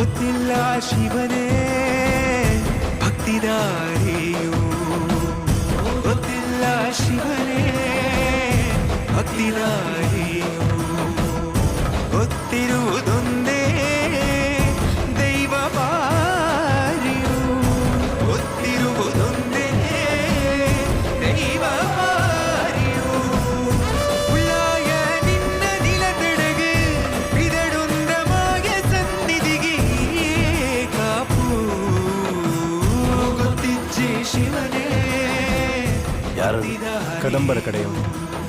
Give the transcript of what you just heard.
ഒത്തില്ല ശിവനെ ഭക്തിതാരേയോ ഒത്തില്ല ശിവനെ ഭക്തിതാര ಯಾರು? ಕದಂಬರ ಕಡೆಯವರು.